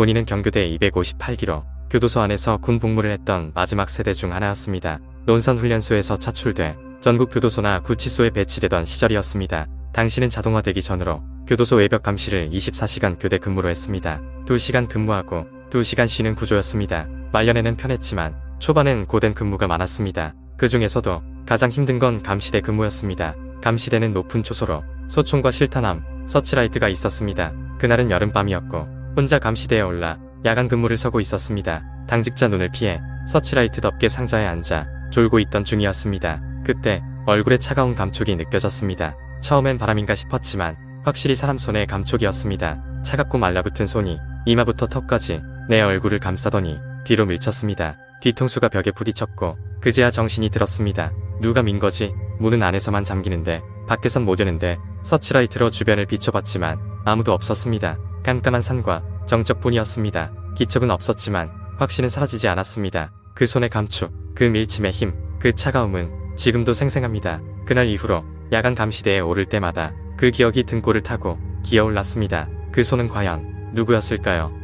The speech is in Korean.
본인은 경교대 258기로 교도소 안에서 군 복무를 했던 마지막 세대 중 하나였습니다. 논산 훈련소에서 차출돼 전국 교도소나 구치소에 배치되던 시절이었습니다. 당시는 자동화되기 전으로 교도소 외벽 감시를 24시간 교대 근무로 했습니다. 2시간 근무하고 2시간 쉬는 구조였습니다. 말년에는 편했지만 초반엔 고된 근무가 많았습니다. 그 중에서도 가장 힘든 건 감시대 근무였습니다. 감시대는 높은 초소로 소총과 실탄함, 서치라이트가 있었습니다. 그날은 여름밤이었고 혼자 감시대에 올라 야간 근무를 서고 있었습니다. 당직자 눈을 피해 서치라이트 덮개 상자에 앉아 졸고 있던 중이었습니다. 그때 얼굴에 차가운 감촉이 느껴졌습니다. 처음엔 바람인가 싶었지만 확실히 사람 손의 감촉이었습니다. 차갑고 말라붙은 손이 이마부터 턱까지 내 얼굴을 감싸더니 뒤로 밀쳤습니다. 뒤통수가 벽에 부딪혔고 그제야 정신이 들었습니다. 누가 민 거지? 문은 안에서만 잠기는데 밖에선 못 여는데 서치라이트로 주변을 비춰봤지만 아무도 없었습니다. 깜깜한 산과 정적 뿐이었습니다. 기척은 없었지만 확신은 사라지지 않았습니다. 그 손의 감촉, 그 밀침의 힘, 그 차가움은 지금도 생생합니다. 그날 이후로 야간 감시대에 오를 때마다 그 기억이 등골을 타고 기어올랐습니다. 그 손은 과연 누구였을까요?